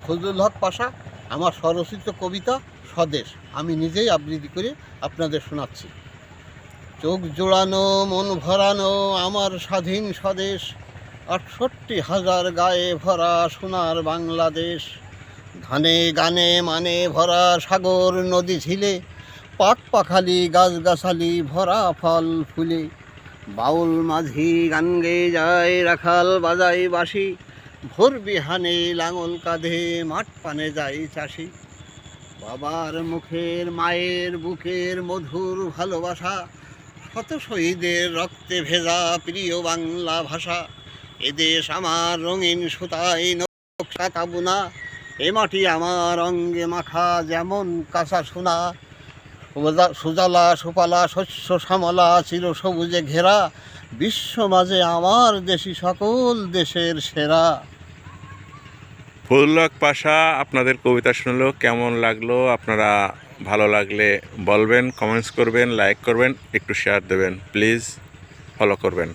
ফজলুল হক পাশা, আমার স্বরচিত কবিতা স্বদেশ। আমি নিজেই আবৃত্তি করে আপনাদের শোনাচ্ছি। চোখ জোড়ানো, মন ভরানো, আমার স্বাধীন স্বদেশ। আটষট্টি হাজার গায়ে ভরা সোনার বাংলাদেশ। ধানে গানে মানে ভরা সাগর, নদী ঝিলে। পাক পাখালি গাছগাছালি ভরা ফল ফুলে। বাউল মাঝি গান গেয়ে যায়, রাখাল বাজাই বাসি ভোর বিহানে লাঙল কাঁধে মাঠ পানে যাই চাষি। বাবার মুখের, মায়ের বুকের মধুর ভালোবাসা, শত শহীদের রক্তে ভেজা প্রিয় বাংলা ভাষা। এদেশ আমার রঙিন সুতাই নকশা তাবুনা এ মাটি আমার অঙ্গে মাখা যেমন কাঁচা সোনা। সুজালা, সুপালা, শস্য, শ্যামলা, চির সবুজে ঘেরা, বিশ্ব মাঝে আমার দেশি সকল দেশের সেরা। ফজলক পাশা আপনাদের কবিতা শুনলো, কেমন লাগল, আপনারা ভালো লাগলে বলবেন কমেন্টস করবেন লাইক করবেন, একটু শেয়ার দেবেন প্লিজ ফলো করবেন।